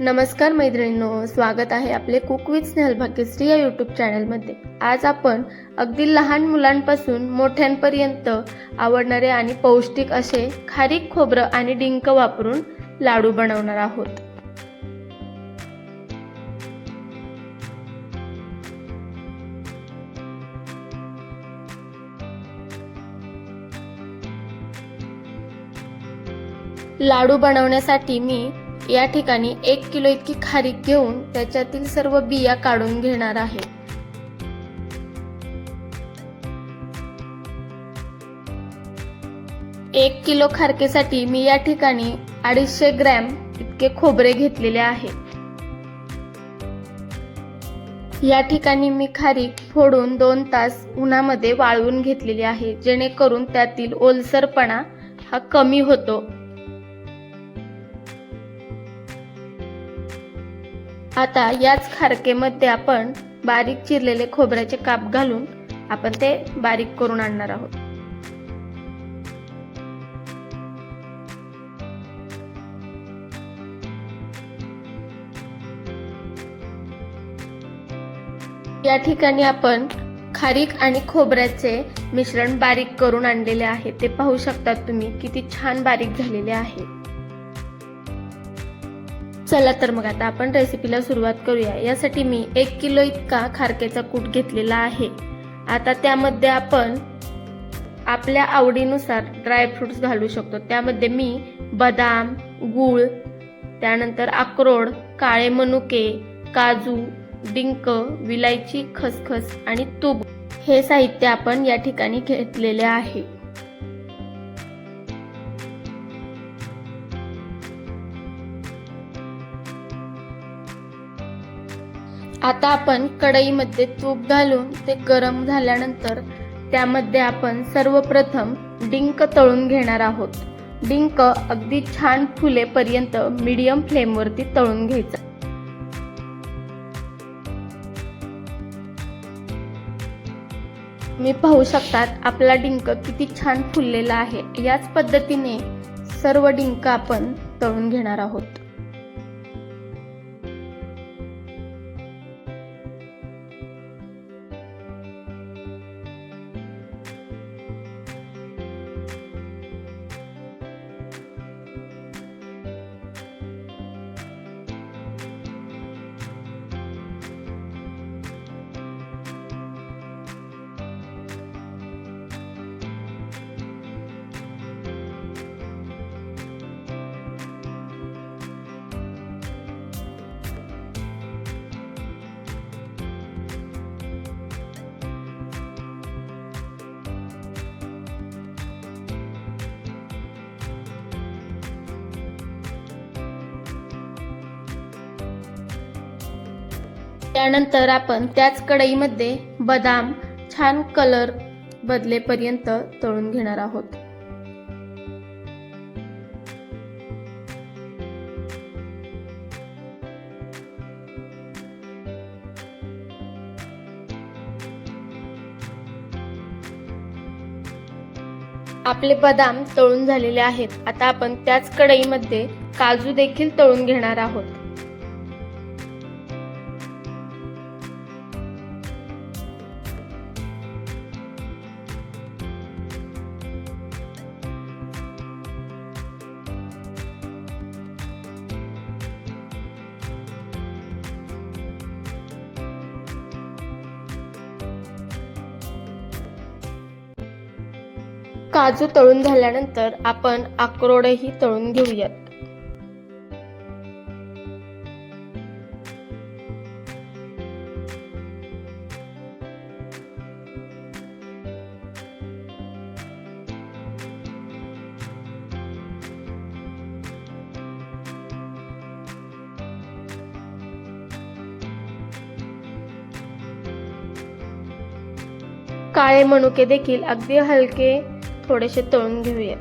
नमस्कार मैत्रिणींनो स्वागत आहे आपले कुक विथ स्नेहल भाग्यश्री या यूट्यूब चॅनलमध्ये आज आपण अगदी लहान मुलांपासून मोठ्यांपर्यंत आवडणारे आणि पौष्टिक असे खारीक खोबरं आणि डिंक वापरून लाडू बनवणार आहोत. लाडू बनवण्यासाठी मी या ठिकाणी एक किलो इतकी खारीक घेऊन त्याच्यातील सर्व बिया काढून घेणार आहे. एक किलो खारकेसाठी मी या ठिकाणी अडीचशे ग्रॅम इतके खोबरे घेतलेले आहे. या ठिकाणी मी खारीक फोडून दोन तास उन्हामध्ये वाळवून घेतलेली आहे जेणेकरून त्यातील ओलसरपणा हा कमी होतो. आता याच खारकेमध्ये आपण बारीक चिरलेले खोबऱ्याचे काप घालून आपण ते बारीक करून आणणार आहोत. या ठिकाणी आपण खारीक आणि खोबऱ्याचे मिश्रण बारीक करून आणलेले आहे. ते पाहू शकतात तुम्ही किती छान बारीक झालेले आहे. चला तर मग आता आपण रेसिपीला सुरुवात करूया. यासाठी मी एक किलो इतका खारकेचा कूट घेतलेला आहे. आता त्यामध्ये आपण आपल्या आवडीनुसार ड्रायफ्रुट्स घालू शकतो. त्यामध्ये मी बदाम गूळ त्यानंतर अक्रोड काळे मनुके काजू डिंक विलायची खसखस आणि तूप हे साहित्य आपण या ठिकाणी घेतलेले आहे. आता आपण कढईमध्ये तूप घालून ते गरम झाल्यानंतर त्यामध्ये आपण सर्वप्रथम डिंक तळून घेणार आहोत. डिंक अगदी छान फुलेपर्यंत मीडियम फ्लेमवरती तळून घ्यायचा. मी पाहू शकतात आपला डिंक किती छान फुललेला आहे. याच पद्धतीने सर्व डिंक आपण तळून घेणार आहोत. त्यानंतर आपण त्याच कढईमध्ये बदाम छान कलर बदलेपर्यंत तळून घेणार आहोत. आपले बदाम तळून झालेले आहेत. आता आपण त्याच कढईमध्ये काजू देखील तळून घेणार आहोत. काजू तळून झाल्यानंतर आपण अक्रोडही तळून घेऊयात. काळे मनुके देखील अगदी हलके थोडेसे तळून घेऊया.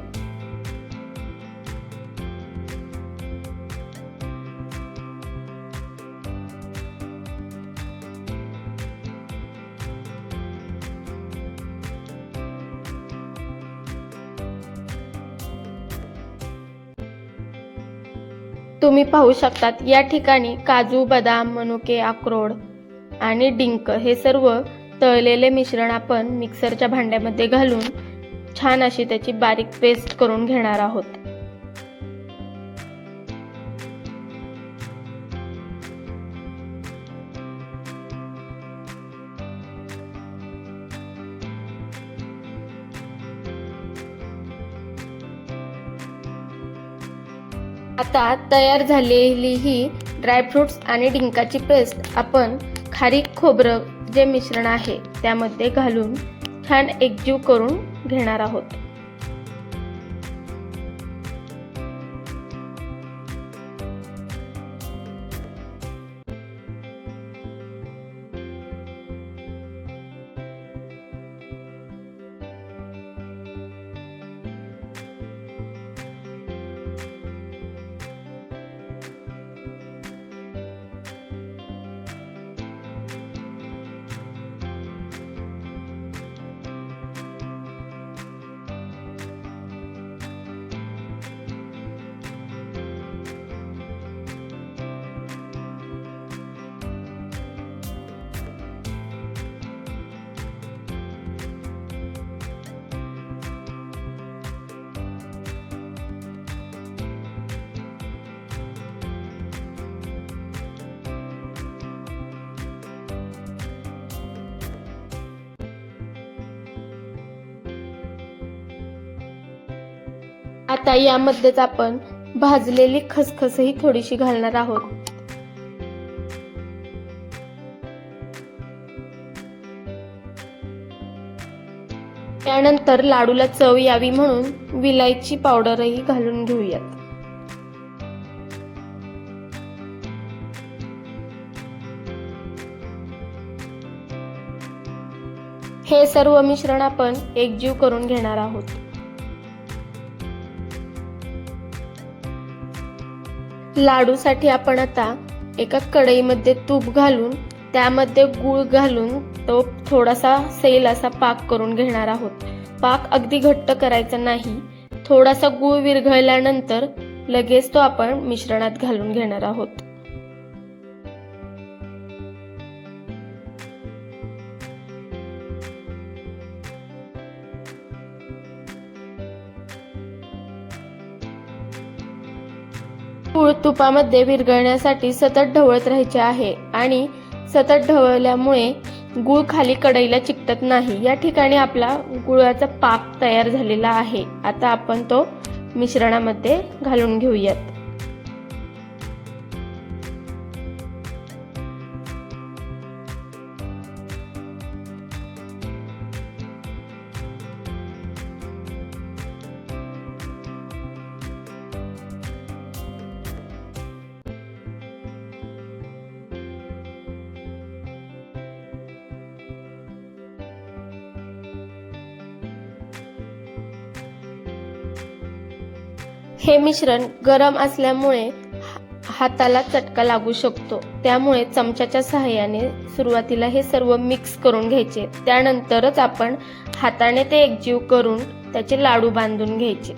तुम्ही पाहू शकतात या ठिकाणी काजू बदाम मनुके अक्रोड आणि डिंक हे सर्व तळलेले मिश्रण आपण मिक्सरच्या भांड्यामध्ये घालून छान अशी त्याची बारीक पेस्ट करून घेणार आहोत. आता तयार झालेली ही ड्रायफ्रुट्स आणि डिंकाची पेस्ट आपण खारीक खोबरं जे मिश्रण आहे त्यामध्ये घालून छान एकजीव करून घेणार आहोत. आता यामध्येच आपण भाजलेली खसखसही थोडीशी घालणार आहोत. त्यानंतर लाडूला चव यावी म्हणून विलायची पावडरही घालून घेऊयात. हे सर्व मिश्रण आपण एकजीव करून घेणार आहोत. लाडूसाठी आपण आता एका कढईमध्ये तूप घालून त्यामध्ये गूळ घालून तो थोडासा सैल असा पाक करून घेणार आहोत. पाक अगदी घट्ट करायचा नाही. थोडासा गूळ विरघळल्यानंतर लगेच तो आपण मिश्रणात घालून घेणार आहोत. तुपामध्ये विरघळण्यासाठी सतत ढवळत राहायचे आहे आणि सतत ढवळल्यामुळे गूळ खाली कढईला चिकटत नाही. या ठिकाणी आपला गुळाचा पाक तयार झालेला आहे. आता आपण तो मिश्रणामध्ये घालून घेऊयात. हे मिश्रण गरम असल्यामुळे हा- हाताला चटका लागू शकतो. त्यामुळे चमच्याच्या सहाय्याने सुरुवातीला हे सर्व मिक्स करून घ्यायचे. त्यानंतरच आपण हाताने ते एकजीव करून त्याचे लाडू बांधून घ्यायचे.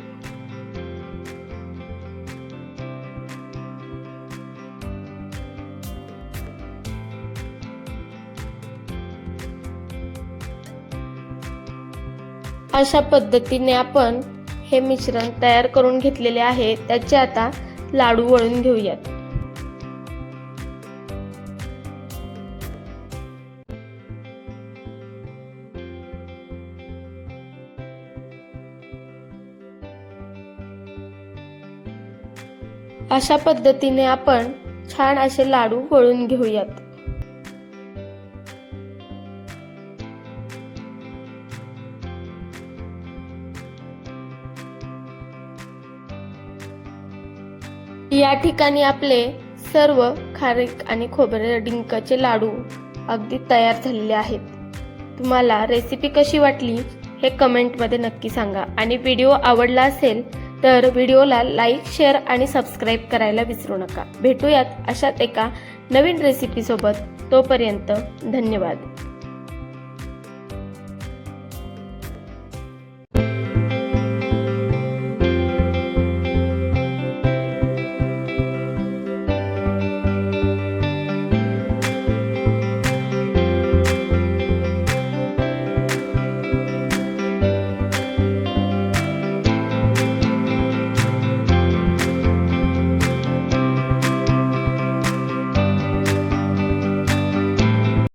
अशा पद्धतीने आपण हे मिश्रण तयार करून घेतलेले आहे. त्याचे आता लाडू वळून घेऊयात. अशा पद्धतीने आपण छान असे लाडू वळून घेऊयात. या ठिकाणी आपले सर्व खारीक आणि खोबरे डिंकाचे लाडू अगदी तयार झालेले आहेत. तुम्हाला रेसिपी कशी वाटली हे कमेंटमध्ये नक्की सांगा. आणि व्हिडिओ आवडला असेल तर व्हिडिओला लाईक शेअर आणि सबस्क्राईब करायला विसरू नका. भेटूयात अशात एका नवीन रेसिपीसोबत तोपर्यंत धन्यवाद.